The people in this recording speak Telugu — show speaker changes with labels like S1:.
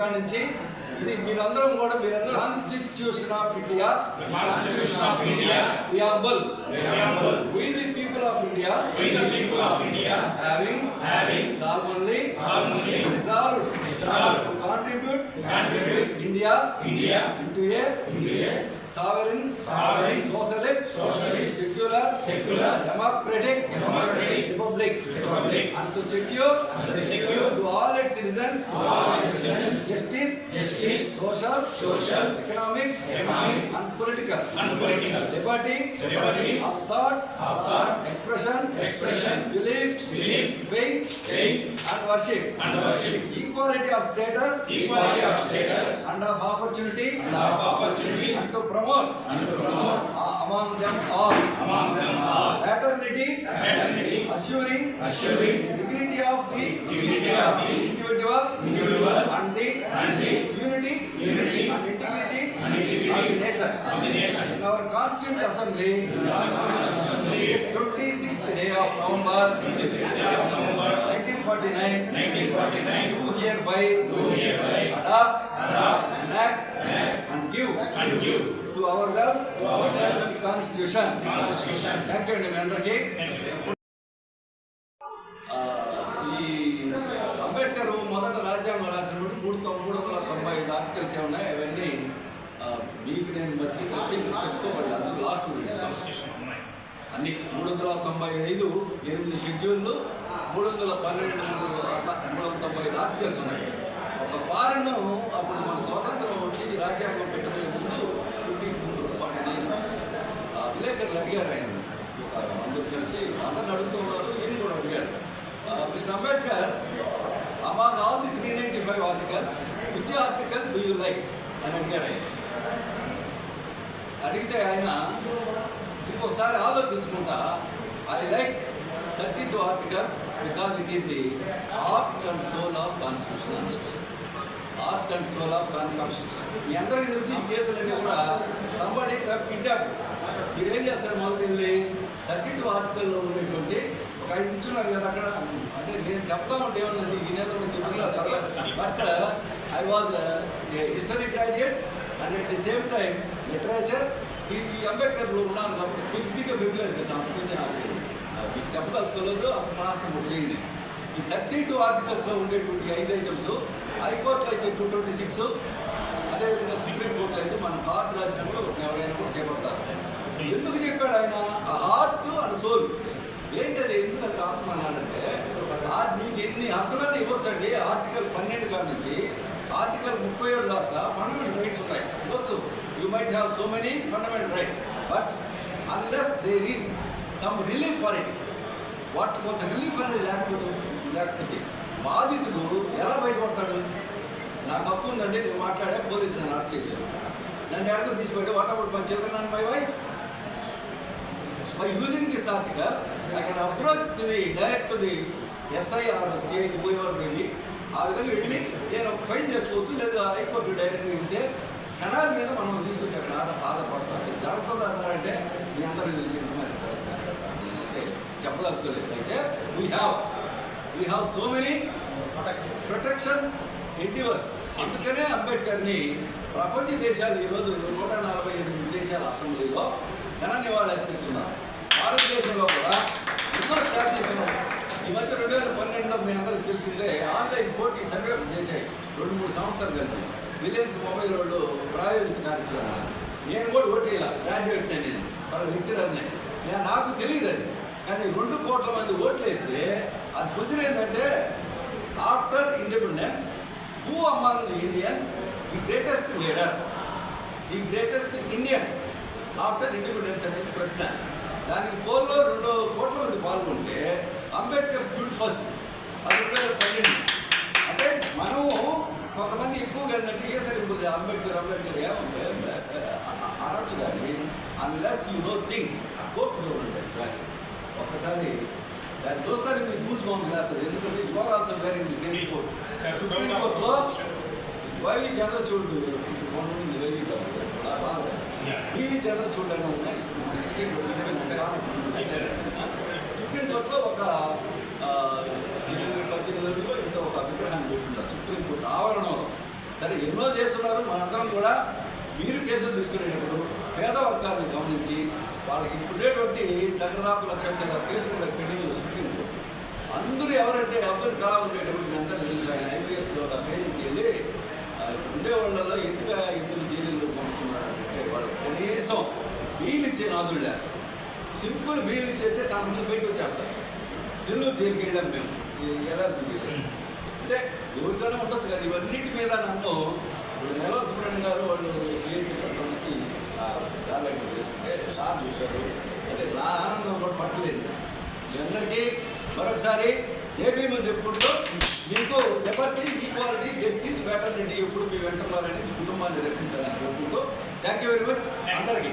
S1: కాడి నుంచి ఇది మీరందరం కూడా మీరందరూ constitution of India
S2: Constitution of India,
S1: preamble we the people of india
S2: we the people of India,
S1: having
S2: having
S1: solemnly
S2: solemnly
S1: resolved
S2: resolved
S1: to contribute
S2: to contribute
S1: india
S2: India
S1: into a
S2: into a
S1: sovereign
S2: sovereign,
S1: socialist
S2: socialist,
S1: secular
S2: secular,
S1: democratic
S2: democratic
S1: republic
S2: republic,
S1: and to secure
S2: and to secure
S1: to all its citizens
S2: citizens
S1: social economic
S2: economic,
S1: and political
S2: and political
S1: liberty
S2: liberty
S1: of thought
S2: of thought,
S1: expression
S2: expression,
S1: belief
S2: belief,
S1: faith
S2: faith,
S1: and worship
S2: and worship,
S1: equality of status
S2: equality of status,
S1: and of opportunity
S2: and of opportunity,
S1: and to promote
S2: and to promote
S1: uh, among them all
S2: among them all
S1: fraternity
S2: fraternity,
S1: assuring
S2: assuring
S1: dignity of the
S2: dignity of the
S1: our constituent assembly is 26th day of November 1949
S2: 1949,
S1: do hereby
S2: do hereby
S1: adopt
S2: adopt,
S1: enact and give
S2: and give
S1: to ourselves
S2: to ourselves
S1: the constitution
S2: the Constitution.
S1: Thank you అండి మీ అందరికీ ఆ, ఈ అంబేద్కర్ మొదట రాజ్యాంగం రాసినప్పుడు మూడు తొం- మూడు వందల తొంభై ఐదు ఆర్టికల్స్ ఏమున్నాయి అవన్నీ ఆ, మీకు నేను బట్టి వచ్చి చెప్పుకోబడ్డాను లాస్ట్
S2: కాన్స్టిట్యూషన్ ఉన్నాయి.
S1: అన్ని మూడు వందల తొంభై ఐదు ఎనిమిది షెడ్యూళ్ళు మూడు వందల పన్నెండు అట్లా మూడు వందల తొంభై ఐదు ఆర్టికల్స్ ఉన్నాయి. ఒక ఫారెన్ అప్పుడు మన స్వాతంత్రం వచ్చి రాజ్యాంగం పెట్టబోయే ముందు ఫిఫ్టీ ముందు వాటిని విలేకరులు అడిగారు ఆయన. అందరూ కలిసి అందరిని అడుగుతున్నారు ఈయన కూడా అడిగారు. Mister Ambedkar among all the three ninety five articles which article do you like అని అడిగారు ఆయన. అడిగితే ఆయన ఇంకోసారి ఆలోచించుకుంటా. I like thirty two article because it is the heart and soul of constitution heart and soul of constitution మీ అందరికీ తెలిసి ఈ కేసులన్నీ కూడా సంబడి కిడ్నాప్ మీరు ఏం చేస్తారు మొదటి వెళ్ళి? థర్టీ టూ ఆర్టికల్లో ఉండేటువంటి ఒక ఐదు ఇచ్చున్నారు కదా అక్కడ? అంటే నేను చెప్తా ఉంటే ఏమన్నా ఈ నేత చెప్పిన but I was history graduate and at the same time literature ఈ ఈ అంబేద్కర్లో ఉన్నాను కాబట్టి కొద్దిగా ఫెమిలియర్ కదా అంతకుమించి నాకు మీకు చెప్పదలుచుకోలేదు అంత సాహసం కూడా చేయండి. ఈ థర్టీ టూ ఆర్టికల్స్లో ఉండేటువంటి ఐదు ఐటమ్స్ హైకోర్టులో అయితే టూ ట్వంటీ సిక్స్ అదేవిధంగా సుప్రీం కోర్టులో అయితే మనం హార్ట్ రాసినప్పుడు ఎవరైనా కూడా చేపడతారు ఎందుకు చెప్పాడు ఆయన? హార్ట్ అండ్ సోల్ ఏంటది? ఎందుకంటే ఆత్మ అన్నాడంటే ఆ నీకు ఎన్ని హక్కులన్నీ ఇవ్వచ్చండి. ఆర్టికల్ పన్నెండు కాడి నుంచి ఆర్టికల్ ముప్పై ఏడు దాకా you might have so many fundamental rights but unless there is some relief for it what కొంత రిలీఫ్ అనేది లేకపోతే లేకపోతే బాధితుడు ఎలా బయటపడతాడు? నాకు హక్కు ఉందండి నేను మాట్లాడే పోలీసులు నన్ను అరెస్ట్ చేశాను నన్ను ఎక్కడికి తీసిపోయాడు what about my children and my wife? By using this article I can approach to the direct the the SI or CI ఆ విధంగా వెళ్ళి నేను ఫైల్ చేసుకోవచ్చు లేదా హైకోర్టు డైరెక్ట్గా వెళ్తే కణాల మీద మనం తీసుకొచ్చి అక్కడ ఆధార జరుగుతుందా సార్ అంటే మీ అందరూ తెలిసింది నేనైతే చెప్పదలుచుకోలేదు అయితే we have we have so many protection endeavours అందుకనే అంబేద్కర్ని ప్రపంచ దేశాలు ఈరోజు నూట నలభై ఎనిమిది దేశాల అసెంబ్లీలో ఘన నివాళి అర్పిస్తున్నారు. భారతదేశంలో కూడా ఎన్నో స్టార్ట్ ఈ మధ్య రెండు వేల పన్నెండులో మీ అందరికి తెలిసిందే ఆన్లైన్ పోటీ సర్వే చేశాయి. రెండు మూడు సంవత్సరాలు కలిపి రిలయన్స్ మొబైల్ వాళ్ళు ప్రాయోజిత కార్యక్రమం నేను కూడా ఓటీల గ్రాడ్యుయేట్ నేను. వాళ్ళ లెక్చరర్ని నేను నాకు తెలియదు అది. కానీ రెండు కోట్ల మంది ఓట్లు వేస్తే అది క్వశ్చన్ ఏంటంటే after independence who among Indians the greatest leader the greatest Indian after independence అనేది ప్రశ్న. దానికి పోల్లో రెండు కోట్ల మంది పాల్గొంటే అంబేద్కర్ స్టూడ్ ఫస్ట్ అది రెండు వేల పన్నెండు అంటే మనము కొంతమంది ఎక్కువగా ఏంటంటే ఏసరి అంబేద్కర్ అంబేద్కర్ ఏమంటే అనొచ్చు కానీ అన్లెస్ యూ నో థింగ్స్ ఆ కోర్టులో ఉంటాయి ఒక్కసారి దాన్ని చూస్తానికి మీకు గూస్ బాంబు వేస్తారు ఎందుకంటే you are also wearing the same court supreme కోర్టులో వైవి చంద్రచూడ్ మొన్న ఉంది వైవి గారు. ఆ బాగా. ఈ చంద్రచూడ్ అనే ఉన్నాయి సుప్రీం కోర్టు సుప్రీం కోర్టులో ఒక ఎన్నో చేస్తున్నారు. మనందరం కూడా మీరు కేసులు తీసుకునేటప్పుడు పేద వర్గాలను గమనించి వాళ్ళకి ఇప్పుడేటువంటి దగ్గరదాపు లక్ష చిల్లర కేసులు కూడా పెండింగ్ సుప్రీంకోర్టు అందరూ ఎవరంటే అబ్దుల్ కలాం ఉండేటప్పుడు అందరూ తెలుసు. ఆయన ఐపీఎస్ ట్రైనింగ్కి వెళ్ళి ఉండే వాళ్ళలో ఎందుకు ఇద్దరు జైలులో పంపుతున్నారంటే వాళ్ళు కనీసం వీలిచ్చే ఇచ్చే నాదులు లేరు. సింపుల్ వీలు ఇచ్చేస్తే చాలా మంది బయటకు వచ్చేస్తారు. నెల్లూరు జైలుకి వెళ్ళాం మేము ఎలా చూపించాం అంటే ఎవరికైనా ఉండొచ్చు కానీ ఇవన్నిటి మీద నన్ను ఇప్పుడు నెల సుబ్రహ్మణ్యం గారు వాళ్ళు ఏపీ సంబంధించి చేసుకుంటే సార్ చూశారు. అంటే నా ఆనందం కూడా పట్టలేదు. మీ అందరికీ మరొకసారి ఏబీఎం చెప్పుకుంటూ మీకు లిబర్టీ ఈక్వాలిటీ జస్టిస్ ఫ్యాటర్నిటీ ఎప్పుడు మీ వెంట ఉన్నారని మీ కుటుంబాన్ని రక్షించాలని కోరుకుంటూ థ్యాంక్ యూ వెరీ మచ్ అందరికీ.